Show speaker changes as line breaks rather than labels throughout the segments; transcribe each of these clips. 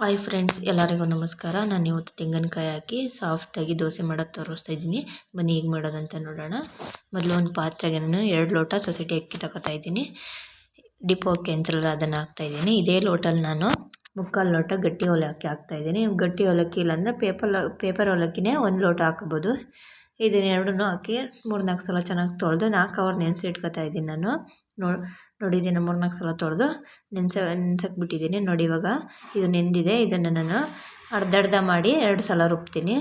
Hi friends ಎಲ್ಲರಿಗೂ ನಮಸ್ಕಾರ. ನಾನು ಇವತ್ತು ತೆಂಗಿನಕಾಯಿ ಹಾಕಿ ಸಾಫ್ಟಾಗಿ ದೋಸೆ ಮಾಡೋದು ತೋರಿಸ್ತಾ ಇದ್ದೀನಿ. ಬನ್ನಿ ಈಗ ಮಾಡೋದಂತ ನೋಡೋಣ. ಮೊದಲು ಒಂದು ಪಾತ್ರೆಗೆ ನಾನು ಎರಡು ಲೋಟ ಸೊಸೈಟಿ ಅಕ್ಕಿ ತಗೋತಾ ಇದ್ದೀನಿ. ಡಿಪೋ ಅಕ್ಕಿ ಅಂತಾರಲ್ಲ, ಅದನ್ನು ಹಾಕ್ತಾಯಿದ್ದೀನಿ ಇದೇ ಲೋಟಲ್ಲಿ ನಾನು ಮುಕ್ಕಾಲು ಲೋಟ ಗಟ್ಟಿ ಒಲಕ್ಕೆ ಹಾಕ್ತಾ ಇದ್ದೀನಿ. ಗಟ್ಟಿ ಅವಲಕ್ಕಿ ಇಲ್ಲಾಂದರೆ ಪೇಪರ್ ಪೇಪರ್ ಅವಲಕ್ಕಿನೇ ಒಂದು ಲೋಟ ಹಾಕ್ಬೋದು. ಇದನ್ನೆರಡನ್ನೂ ಹಾಕಿ ಮೂರು ನಾಲ್ಕು ಸಲ ಚೆನ್ನಾಗಿ ತೊಳೆದು ನಾಲ್ಕು ಅವರ್ ನೆನೆಸಿ ಇಟ್ಕೊತಾ ಇದ್ದೀನಿ ನಾನು. ನೋಡಿ ನೋಡಿ ಇದನ್ನು ಮೂರು ನಾಲ್ಕು ಸಲ ತೊಳೆದು ನೆನ್ಸ ನೆನ್ಸಕ್ಕೆ ಬಿಟ್ಟಿದ್ದೀನಿ ನೋಡಿ ಇವಾಗ ಇದು ನೆಂದಿದೆ. ಇದನ್ನು ನಾನು ಅರ್ಧರ್ಧ ಅರ್ಧ ಮಾಡಿ ಎರಡು ಸಲ ರುಬ್ತೀನಿ.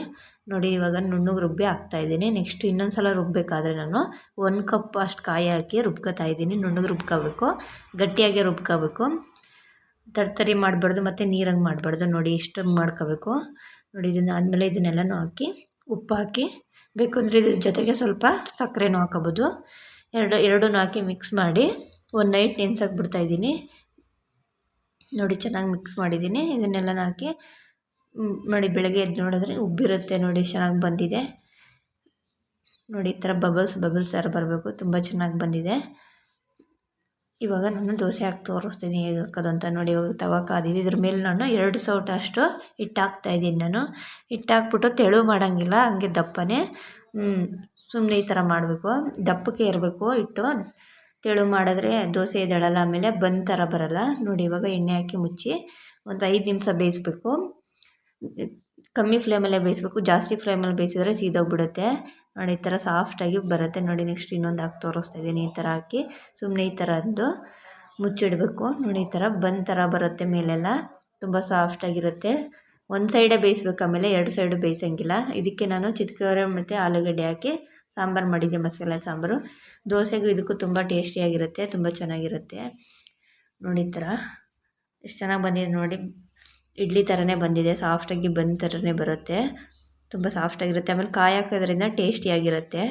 ನೋಡಿ ಇವಾಗ ನುಣ್ಣಗೆ ರುಬ್ಬಿ ಹಾಕ್ತಾಯಿದ್ದೀನಿ ನೆಕ್ಸ್ಟ್ ಇನ್ನೊಂದು ಸಲ ರುಬ್ಬಬೇಕಾದ್ರೆ ನಾನು ಒಂದು ಕಪ್ ಅಷ್ಟು ಕಾಯಿ ಹಾಕಿ ರುಬ್ಕೊತಾ ಇದ್ದೀನಿ. ನುಣ್ಣಗೆ ರುಬ್ಕೋಬೇಕು. ಗಟ್ಟಿಯಾಗಿ ರುಬ್ಕೋಬೇಕು. ತರ್ತರಿ ಮಾಡಬಾರ್ದು ಮತ್ತು ನೀರಂಗೆ ಮಾಡಬಾರ್ದು. ನೋಡಿ ಇಷ್ಟು ಮಾಡ್ಕೋಬೇಕು. ನೋಡಿ ಇದನ್ನು ಆದಮೇಲೆ ಇದನ್ನೆಲ್ಲನೂ ಹಾಕಿ ಉಪ್ಪು ಹಾಕಿ ಬೇಕು ಅಂದರೆ ಇದ್ರ ಜೊತೆಗೆ ಸ್ವಲ್ಪ ಸಕ್ಕರೆನೂ ಹಾಕೋಬೋದು. ಎರಡು, ಎರಡನ್ನೂ ಹಾಕಿ ಮಿಕ್ಸ್ ಮಾಡಿ ಒಂದು ನೈಟ್ ನೆನ್ಸಕ್ಕೆ ಬಿಡ್ತಾಯಿದ್ದೀನಿ ನೋಡಿ ಚೆನ್ನಾಗಿ ಮಿಕ್ಸ್ ಮಾಡಿದ್ದೀನಿ. ಇದನ್ನೆಲ್ಲ ಹಾಕಿ ನೋಡಿ ಬೆಳಗ್ಗೆ ಎದ್ದು ನೋಡಿದ್ರೆ ಉಬ್ಬಿರುತ್ತೆ ನೋಡಿ, ಚೆನ್ನಾಗಿ ಬಂದಿದೆ. ನೋಡಿ ಈ ಥರ ಬಬಲ್ಸ್ ಬಬಲ್ಸ್ ಥರ ಬರಬೇಕು, ತುಂಬ ಚೆನ್ನಾಗಿ ಬಂದಿದೆ. ಇವಾಗ ನಾನು ದೋಸೆ ಹಾಕಿ ತೋರಿಸ್ತೀನಿ ಹೇಗೆ ನೋಡಿ, ಇವಾಗ ತವ ಕಾದಿದೆ ಇದ್ರ ಮೇಲೆ ನಾನು ಎರಡು ಸೌಟ ಅಷ್ಟು ಹಿಟ್ಟು ಹಾಕ್ತಾಯಿದ್ದೀನಿ ನಾನು. ಹಿಟ್ಟು ಹಾಕ್ಬಿಟ್ಟು ತೆಳು ಮಾಡೋಂಗಿಲ್ಲ, ಹಂಗೆ ದಪ್ಪನೇ. ಸುಮ್ಮನೆ ಈ ಥರ ಮಾಡಬೇಕು. ದಪ್ಪಕ್ಕೆ ಇರಬೇಕು ಹಿಟ್ಟು. ತೆಳು ಮಾಡಿದ್ರೆ ದೋಸೆ ಎದ್ದೇಳಲ್ಲ ಆಮೇಲೆ ಬಂದ ಥರ ಬರಲ್ಲ. ನೋಡಿ, ಇವಾಗ ಎಣ್ಣೆ ಹಾಕಿ ಮುಚ್ಚಿ ಒಂದು ಐದು ನಿಮಿಷ ಬೇಯಿಸ್ಬೇಕು. ಕಮ್ಮಿ ಫ್ಲೇಮಲ್ಲೇ ಬೇಯಿಸ್ಬೇಕು. ಜಾಸ್ತಿ ಫ್ಲೇಮಲ್ಲಿ ಬೇಯಿಸಿದ್ರೆ ಸೀದೋಗ್ಬಿಡುತ್ತೆ. ನೋಡಿ, ಈ ಥರ ಸಾಫ್ಟಾಗಿ ಬರುತ್ತೆ. ನೋಡಿ ನೆಕ್ಸ್ಟ್ ಇನ್ನೊಂದು ಹಾಕಿ ತೋರಿಸ್ತಾ ಇದ್ದೀನಿ. ಈ ಥರ ಹಾಕಿ ಸುಮ್ಮನೆ ಈ ಥರದ್ದು ಮುಚ್ಚಿಡಬೇಕು. ನೋಡಿ, ಈ ಥರ ಬಂದ್ ಥರ ಬರುತ್ತೆ ಮೇಲೆಲ್ಲ. ತುಂಬ ಸಾಫ್ಟಾಗಿರುತ್ತೆ ಒಂದು ಸೈಡೇ ಬೇಯಿಸ್ಬೇಕು, ಆಮೇಲೆ ಎರಡು ಸೈಡು ಬೇಯಿಸೋಂಗಿಲ್ಲ. ಇದಕ್ಕೆ ನಾನು ಚಿತ್ಕರೆ ಮತ್ತು ಆಲೂಗಡ್ಡೆ ಹಾಕಿ ಸಾಂಬಾರು ಮಾಡಿದ್ದೆ, ಮಸಾಲ ಸಾಂಬಾರು. ದೋಸೆಗೂ ಇದಕ್ಕೂ ತುಂಬ ಟೇಸ್ಟಿಯಾಗಿರುತ್ತೆ ತುಂಬ ಚೆನ್ನಾಗಿರುತ್ತೆ. ನೋಡಿ, ಈ ಥರ. ಎಷ್ಟು ಚೆನ್ನಾಗಿ ಬಂದಿದೆ ನೋಡಿ. ಇಡ್ಲಿ ಥರನೇ ಬಂದಿದೆ ಸಾಫ್ಟಾಗಿ ಬಂದ ಥರನೇ ಬರುತ್ತೆ. ತುಂಬ ಸಾಫ್ಟಾಗಿರುತ್ತೆ ಆಮೇಲೆ ಕಾಯಿ ಹಾಕೋದ್ರಿಂದ ಟೇಸ್ಟಿಯಾಗಿರುತ್ತೆ